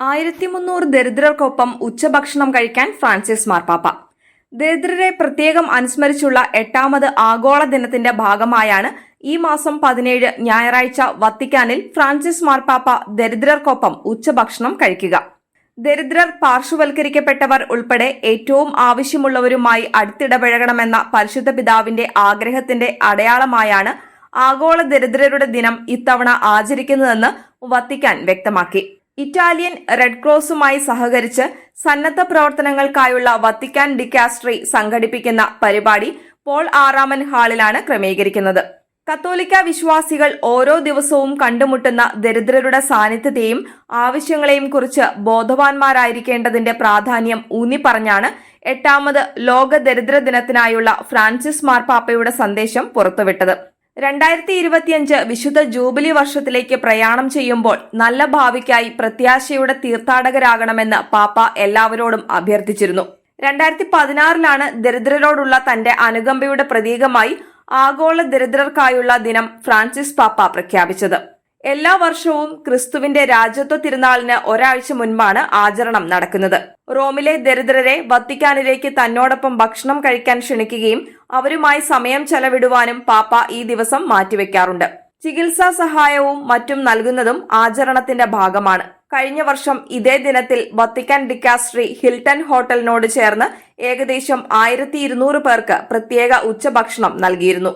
ആയിരത്തി മുന്നൂറ് ദരിദ്രർക്കൊപ്പം ഉച്ചഭക്ഷണം കഴിക്കാൻ ഫ്രാൻസിസ് മാർപ്പാപ്പ. ദരിദ്രരെ പ്രത്യേകം അനുസ്മരിച്ചുള്ള എട്ടാമത് ആഗോള ദിനത്തിന്റെ ഭാഗമായാണ് ഈ മാസം പതിനേഴ് ഞായറാഴ്ച വത്തിക്കാനിൽ ഫ്രാൻസിസ് മാർപ്പാപ്പ ദരിദ്രർക്കൊപ്പം ഉച്ചഭക്ഷണം കഴിക്കുക. ദരിദ്രർ പാർശ്വവൽക്കരിക്കപ്പെട്ടവർ ഉൾപ്പെടെ ഏറ്റവും ആവശ്യമുള്ളവരുമായി അടുത്തിടപഴകണമെന്ന പരിശുദ്ധ പിതാവിന്റെ ആഗ്രഹത്തിന്റെ അടയാളമായാണ് ആഗോള ദരിദ്രരുടെ ദിനം ഇത്തവണ ആചരിക്കുന്നതെന്ന് വത്തിക്കാൻ വ്യക്തമാക്കി. ഇറ്റാലിയൻ റെഡ് ക്രോസുമായി സഹകരിച്ച് സന്നദ്ധ പ്രവർത്തനങ്ങൾക്കായുള്ള വത്തിക്കാൻ ഡിക്കാസ്ട്രി സംഘടിപ്പിക്കുന്ന പരിപാടി പോൾ ആറാമൻ ഹാളിലാണ് ക്രമീകരിക്കുന്നത്. കത്തോലിക്ക വിശ്വാസികൾ ഓരോ ദിവസവും കണ്ടുമുട്ടുന്ന ദരിദ്രരുടെ സാന്നിധ്യത്തെയും ആവശ്യങ്ങളെയും കുറിച്ച് ബോധവാന്മാരായിരിക്കേണ്ടതിന്റെ പ്രാധാന്യം ഊന്നിപ്പറഞ്ഞാണ് എട്ടാമത് ലോക ദരിദ്ര ദിനത്തിനായുള്ള ഫ്രാൻസിസ് മാർപ്പാപ്പയുടെ സന്ദേശം പുറത്തുവിട്ടത്. രണ്ടായിരത്തി ഇരുപത്തിയഞ്ച് വിശുദ്ധ ജൂബിലി വർഷത്തിലേക്ക് പ്രയാണം ചെയ്യുമ്പോൾ നല്ല ഭാവിക്കായി പ്രത്യാശയുടെ തീർത്ഥാടകരാകണമെന്ന് പാപ്പ എല്ലാവരോടും അഭ്യർത്ഥിച്ചിരുന്നു. രണ്ടായിരത്തി പതിനാറിലാണ് ദരിദ്രരോടുള്ള തന്റെ അനുകമ്പയുടെ പ്രതീകമായി ആഗോള ദരിദ്രർക്കായുള്ള ദിനം ഫ്രാൻസിസ് പാപ്പ പ്രഖ്യാപിച്ചത്. എല്ലാ വർഷവും ക്രിസ്തുവിന്റെ രാജ്യത്വ തിരുനാളിന് ഒരാഴ്ച മുൻപാണ് ആചരണം നടക്കുന്നത്. റോമിലെ ദരിദ്രരെ വത്തിക്കാനിലേക്ക് തന്നോടൊപ്പം ഭക്ഷണം കഴിക്കാൻ ക്ഷണിക്കുകയും അവരുമായി സമയം ചെലവിടുവാനും പാപ്പ ഈ ദിവസം മാറ്റിവെക്കാറുണ്ട്. ചികിത്സാ സഹായവും മറ്റും നൽകുന്നതും ആചരണത്തിന്റെ ഭാഗമാണ്. കഴിഞ്ഞ വർഷം ഇതേ ദിനത്തിൽ വത്തിക്കാൻ ഡിക്കാസ്ട്രി ഹിൽട്ടൺ ഹോട്ടലിനോട് ചേർന്ന് ഏകദേശം ആയിരത്തി പേർക്ക് പ്രത്യേക ഉച്ചഭക്ഷണം നൽകിയിരുന്നു.